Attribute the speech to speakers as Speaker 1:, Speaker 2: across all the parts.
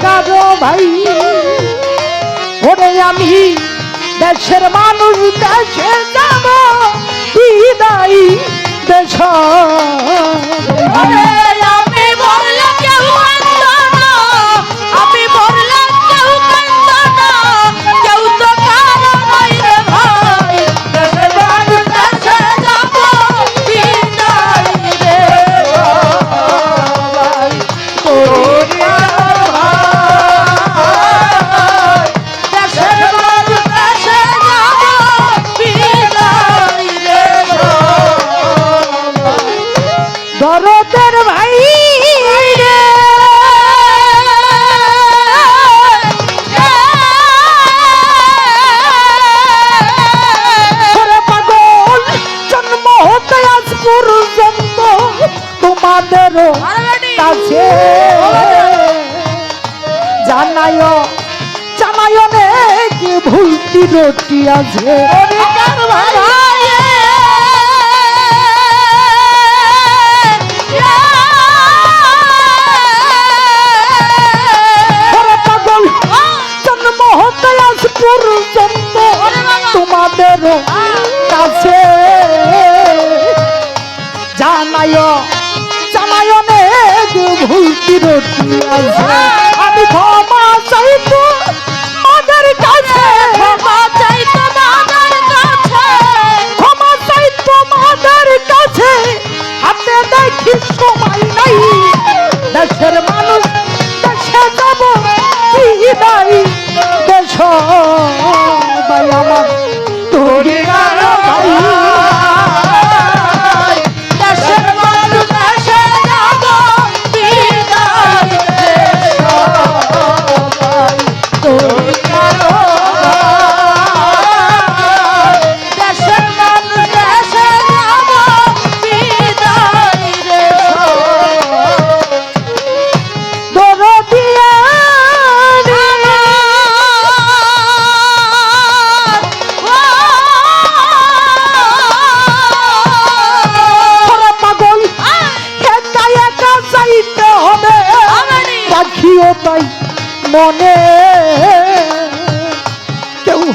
Speaker 1: তরিকার ভাই? ওরে আমি দেশের মানুষ দেশে যাব বিদায় দেশ।
Speaker 2: ভাই
Speaker 1: তোমাদেরও কাছে। জানায় জানায় অনেক ভুল ত্রুটি আছে। আছে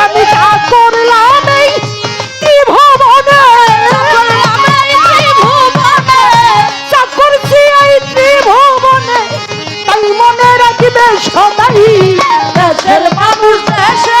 Speaker 1: আমি তা করলাম এই ত্রিভুবনে। চাকর এই ত্রিভুবনে, তাই মনে রাখবে সবাই
Speaker 2: দেশের মানুষ দেশে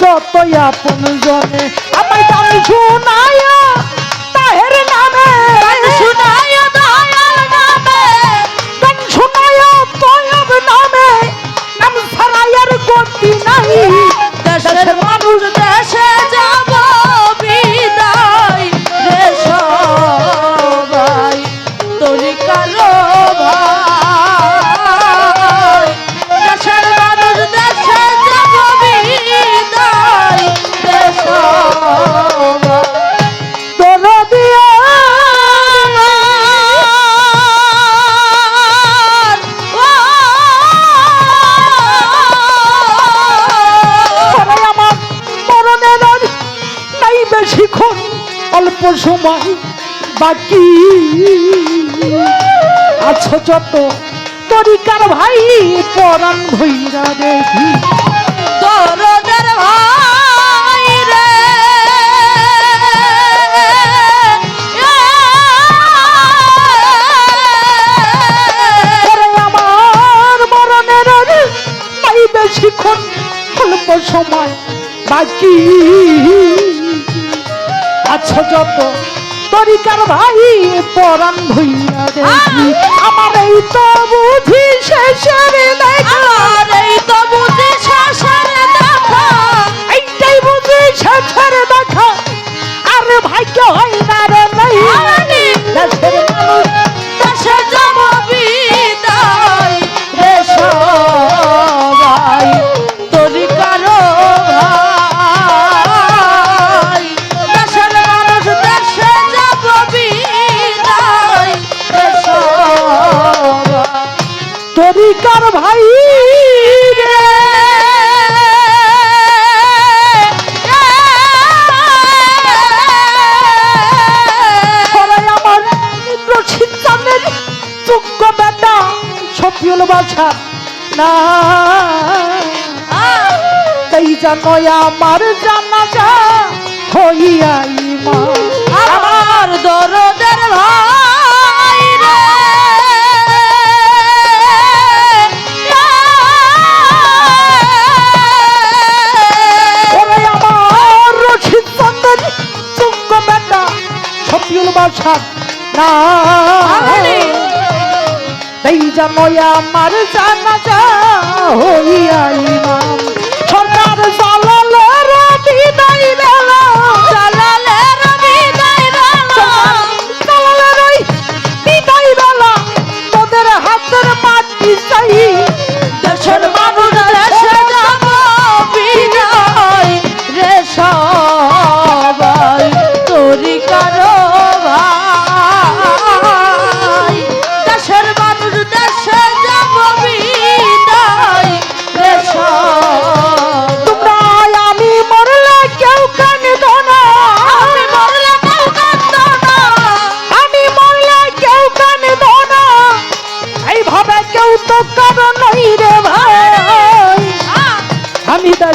Speaker 1: যতই আপন জনে আমায় গান শোনায় অল্প সময় বাকি। আছো যত তরিকার ভাই পরাণ ভৈরা দেখি
Speaker 2: দরদের ভাই রে।
Speaker 1: আমার মরণের বেশিক্ষণ অল্প সময় বাকি। আছো যত তরিকার ভাই পরাণ ভুইয়া দেখি আমার এই তো বুঝি শেষের দেখা।
Speaker 2: আমার এই তো বুঝি শেষের দেখা।
Speaker 1: এইটাই বুঝি শেষের বাছা না। তাই জানো আমার জানা যা হইয়াই মা
Speaker 2: আমার দরদের ভাই রে।
Speaker 1: আমার রশিদ চাঁদের যোগ্য বেটা সফিউল বাছা না! তাই জানো আমার জানা যা হইয়া ইমাম। সরকার রাতি দাই বেলা
Speaker 2: জালালের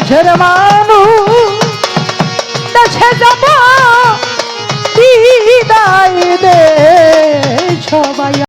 Speaker 1: দেশের মানুষ দেশে যাব বিদায় দে সবাই।